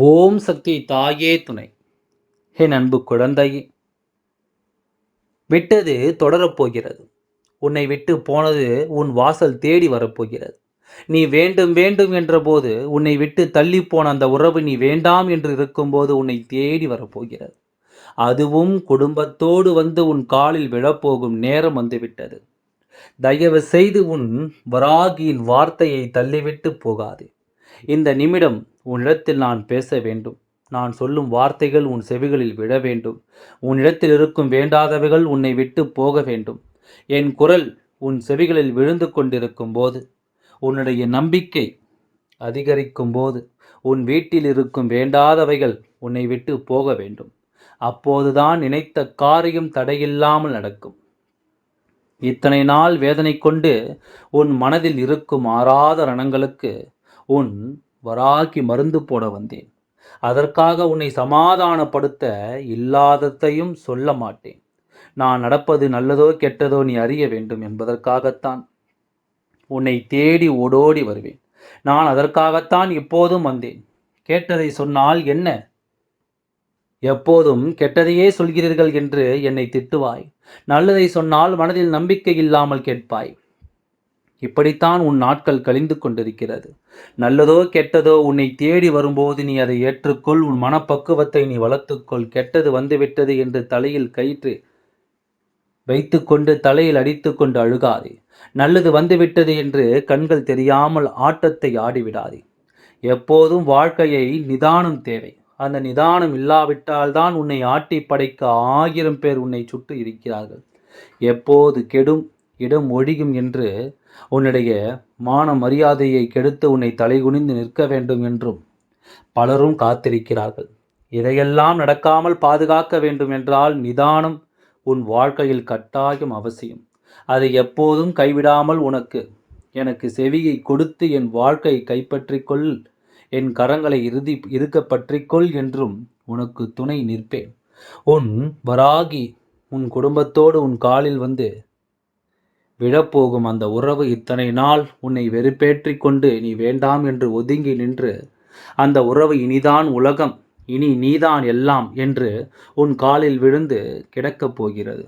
ஓம் சக்தி தாயே துணை. ஹே அன்பு குழந்தையே விட்டது தொடரப்போகிறது உன்னை விட்டு போனது உன் வாசல் தேடி வரப்போகிறது நீ வேண்டும் வேண்டும் என்றபோது உன்னை விட்டு தள்ளி போன அந்த உறவு நீ வேண்டாம் என்று இருக்கும்போது உன்னை தேடி வரப்போகிறது அதுவும் குடும்பத்தோடு வந்து உன் காலில் விழப்போகும் நேரம் வந்துவிட்டது. தயவு செய்து உன் வராகியின் வார்த்தையை தள்ளிவிட்டு போகாது. இந்த நிமிடம் உன்னிடத்தில் நான் பேச வேண்டும். நான் சொல்லும் வார்த்தைகள் உன் செவிகளில் விழ வேண்டும். உன்னிடத்தில் இருக்கும் வேண்டாதவைகள் உன்னை விட்டு போக வேண்டும். என் குரல் உன் செவிகளில் விழுந்து கொண்டிருக்கும் போது உன்னுடைய நம்பிக்கை அதிகரிக்கும் போது உன் வீட்டில் இருக்கும் வேண்டாதவைகள் உன்னை விட்டு போக வேண்டும். அப்போதுதான் நினைத்த காரியம் தடையில்லாமல் நடக்கும். இத்தனை நாள் வேதனை கொண்டு உன் மனதில் இருக்கும் ஆறாத ரணங்களுக்கு உன் வராகி மருந்து போட வந்தேன். அதற்காக உன்னை சமாதானப்படுத்த இல்லாததையும் சொல்ல மாட்டேன். நான் நடப்பது நல்லதோ கெட்டதோ நீ அறிய வேண்டும் என்பதற்காகத்தான். உன்னை தேடி ஓடோடி வருவேன். நான் அதற்காகத்தான் இப்போதும் வந்தேன். கேட்டதை சொன்னால் என்ன? எப்போதும் கெட்டதையே சொல்கிறீர்கள் என்று என்னை திட்டுவாய். நல்லதை சொன்னால் மனதில் நம்பிக்கை இல்லாமல் கேட்பாய். இப்படித்தான் உன் நாட்கள் கழிந்து கொண்டிருக்கிறது. நல்லதோ கெட்டதோ உன்னை தேடி வரும்போது நீ அதை ஏற்றுக்கொள். உன் மனப்பக்குவத்தை நீ வளர்த்துக்கொள். கெட்டது வந்துவிட்டது என்று தலையில் கயிற்று வைத்துக்கொண்டு தலையில் அடித்துக்கொண்டு அழுகாதே. நல்லது வந்துவிட்டது என்று கண்கள் தெரியாமல் ஆட்டத்தை ஆடிவிடாதே. எப்போதும் வாழ்க்கையை நிதானம் தேவை. அந்த நிதானம் இல்லாவிட்டால்தான் உன்னை ஆட்டி படைக்க ஆயிரம் பேர் உன்னை சுட்டு இருக்கிறார்கள். எப்போது கெடும் இடம் ஒழியும் என்று உன்னுடைய மான மரியாதையை கெடுத்து உன்னை தலைகுனிந்து நிற்க வேண்டும் என்றும் பலரும் காத்திருக்கிறார்கள். இதையெல்லாம் நடக்காமல் பாதுகாக்க வேண்டும் என்றால் நிதானம் உன் வாழ்க்கையில் கட்டாயம் அவசியம். அதை எப்போதும் கைவிடாமல் உனக்கு எனக்கு செவியை கொடுத்து என் வாழ்க்கையை கைப்பற்றிக்கொள் என் கரங்களை இறுதி இருக்க பற்றிக்கொள் என்றும் உனக்கு துணை நிற்பேன். உன் வராகி உன் குடும்பத்தோடு உன் காலில் வந்து விழப்போகும் அந்த உறவு இத்தனை நாள் உன்னை வெறுப்பேற்றி கொண்டு நீ வேண்டாம் என்று ஒதுங்கி நின்று அந்த உறவு இனிதான் உலகம் இனி நீதான் எல்லாம் என்று உன் காலில் விழுந்து கிடக்கப் போகிறது.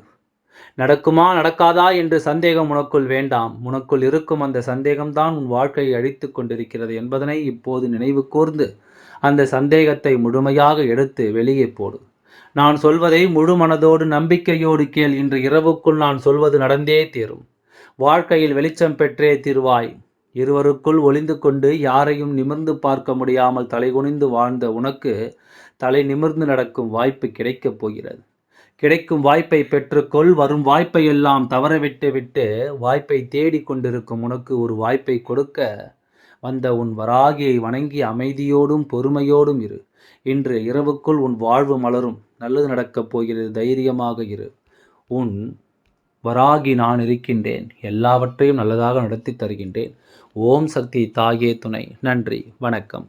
நடக்குமா நடக்காதா என்று சந்தேகம் உனக்குள் வேண்டாம். உனக்குள் இருக்கும் அந்த சந்தேகம்தான் உன் வாழ்க்கையை அழித்து கொண்டிருக்கிறது என்பதனை இப்போது நினைவு கூர்ந்து அந்த சந்தேகத்தை முழுமையாக எடுத்து வெளியே போடு. நான் சொல்வதை முழு மனதோடு நம்பிக்கையோடு கேள். இன்று இரவுக்குள் நான் சொல்வது நடந்தே தீரும். வாழ்க்கையில் வெளிச்சம் பெற்றே திருவாய். இருவருக்குள் ஒளிந்து கொண்டு யாரையும் நிமிர்ந்து பார்க்க முடியாமல் தலைகுனிந்து வாழ்ந்த உனக்கு தலை நிமிர்ந்து நடக்கும் வாய்ப்பு கிடைக்கப் போகிறது. கிடைக்கும் வாய்ப்பை பெற்றுக்கொள் வரும் வாய்ப்பை எல்லாம் தவறவிட்டு விட்டு வாய்ப்பை தேடி கொண்டிருக்கும் உனக்கு ஒரு வாய்ப்பை கொடுக்க வந்த உன் வராகியை வணங்கி அமைதியோடும் பொறுமையோடும் இரு. இன்று இரவுக்குள் உன் வாழ்வு மலரும். நல்லது நடக்கப் போகிறது. தைரியமாக இரு. உன் வராகி நான் இருக்கின்றேன். எல்லாவற்றையும் நல்லதாக நடத்தி தருகின்றேன். ஓம் சக்தி தாயே துணை. நன்றி. வணக்கம்.